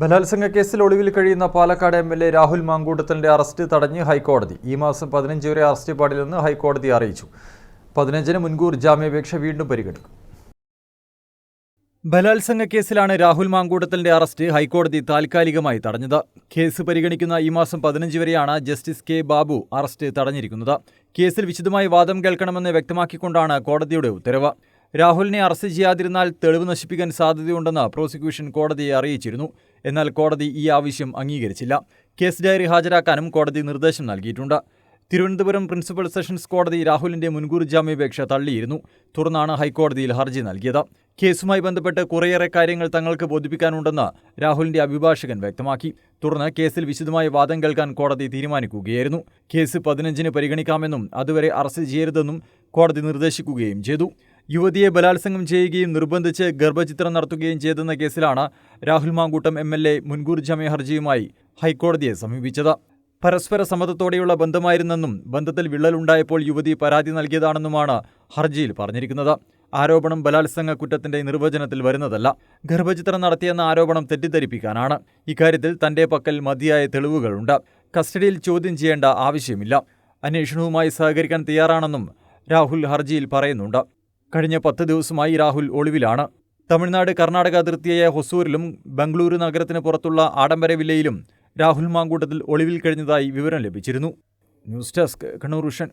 ബലാത്സംഗ കേസിൽ ഒളിവിൽ കഴിയുന്ന Palakkad M L A Rahul മാങ്കൂട്ടത്തലിന്റെ arrest തടഞ്ഞ് ഹൈക്കോടതി. ഈ മാസം പതിനഞ്ച് വരെ അറസ്റ്റ് പാടില്ലെന്ന് ഹൈക്കോടതി അറിയിച്ചു. പതിനഞ്ചിന് മുൻകൂർ ജാമ്യാപേക്ഷ വീണ്ടും പരിഗണിക്കും. ബലാത്സംഗ കേസിലാണ് രാഹുൽ മാങ്കൂട്ടത്തലിന്റെ അറസ്റ്റ് ഹൈക്കോടതി താൽക്കാലികമായി തടഞ്ഞത്. കേസ് പരിഗണിക്കുന്ന ഈ മാസം പതിനഞ്ച് വരെയാണ് ജസ്റ്റിസ് കെ ബാബു അറസ്റ്റ് തടഞ്ഞിരിക്കുന്നത്. കേസിൽ വിശദമായി വാദം കേൾക്കണമെന്ന് വ്യക്തമാക്കിക്കൊണ്ടാണ് കോടതിയുടെ ഉത്തരവ്. രാഹുലിനെ അറസ്റ്റ് ചെയ്യാതിരുന്നാൽ തെളിവ് നശിപ്പിക്കാൻ സാധ്യതയുണ്ടെന്ന് പ്രോസിക്യൂഷൻ കോടതിയെ അറിയിച്ചിരുന്നു. എന്നാൽ കോടതി ഈ ആവശ്യം അംഗീകരിച്ചില്ല. കേസ് ഡയറി ഹാജരാക്കാനും കോടതി നിർദ്ദേശം നൽകിയിട്ടുണ്ട്. തിരുവനന്തപുരം പ്രിൻസിപ്പൽ സെഷൻസ് കോടതി രാഹുലിന്റെ മുൻകൂർ ജാമ്യാപേക്ഷ തള്ളിയിരുന്നു. തുടർന്നാണ് ഹൈക്കോടതിയിൽ ഹർജി നൽകിയത്. കേസുമായി ബന്ധപ്പെട്ട് കുറേയേറെ കാര്യങ്ങൾ തങ്ങൾക്ക് ബോധിപ്പിക്കാനുണ്ടെന്ന് രാഹുലിന്റെ അഭിഭാഷകൻ വ്യക്തമാക്കി. തുടർന്ന് കേസിൽ വിശദമായ വാദം കേൾക്കാൻ കോടതി തീരുമാനിക്കുകയായിരുന്നു. കേസ് പതിനഞ്ചിന് പരിഗണിക്കാമെന്നും അതുവരെ അറസ്റ്റ് ചെയ്യരുതെന്നും കോടതി നിർദ്ദേശിക്കുകയും ചെയ്തു. യുവതിയെ ബലാത്സംഗം ചെയ്യുകയും നിർബന്ധിച്ച് ഗർഭചിത്രം നടത്തുകയും ചെയ്തെന്ന കേസിലാണ് Rahul Mankoottam M L A മുൻകൂർ ജാമ്യ ഹർജിയുമായി ഹൈക്കോടതിയെ സമീപിച്ചത്. പരസ്പര സമ്മതത്തോടെയുള്ള ബന്ധമായിരുന്നെന്നും ബന്ധത്തിൽ വിള്ളലുണ്ടായപ്പോൾ യുവതി പരാതി നൽകിയതാണെന്നുമാണ് ഹർജിയിൽ പറഞ്ഞിരിക്കുന്നത്. ആരോപണം ബലാത്സംഗ കുറ്റത്തിന്റെ നിർവചനത്തിൽ വരുന്നതല്ല. ഗർഭചിത്രം നടത്തിയെന്ന ആരോപണം തെറ്റിദ്ധരിപ്പിക്കാനാണ്. ഇക്കാര്യത്തിൽ തന്റെ പക്കൽ മതിയായ തെളിവുകളുണ്ട്. കസ്റ്റഡിയിൽ ചോദ്യം ചെയ്യേണ്ട ആവശ്യമില്ല. അന്വേഷണവുമായി സഹകരിക്കാൻ തയ്യാറാണെന്നും രാഹുൽ ഹർജിയിൽ പറയുന്നുണ്ട്. കഴിഞ്ഞ പത്ത് ദിവസമായി രാഹുൽ ഒളിവിലാണ്. തമിഴ്നാട് കർണാടക അതിർത്തിയായ ഹൊസൂരിലും ബംഗളൂരു നഗരത്തിന് പുറത്തുള്ള ആഡംബര വില്ലയിലും രാഹുൽ മാങ്കൂട്ടത്തിൽ ഒളിവിൽ കഴിഞ്ഞതായി വിവരം ലഭിച്ചിരുന്നു. News desk Kannur vision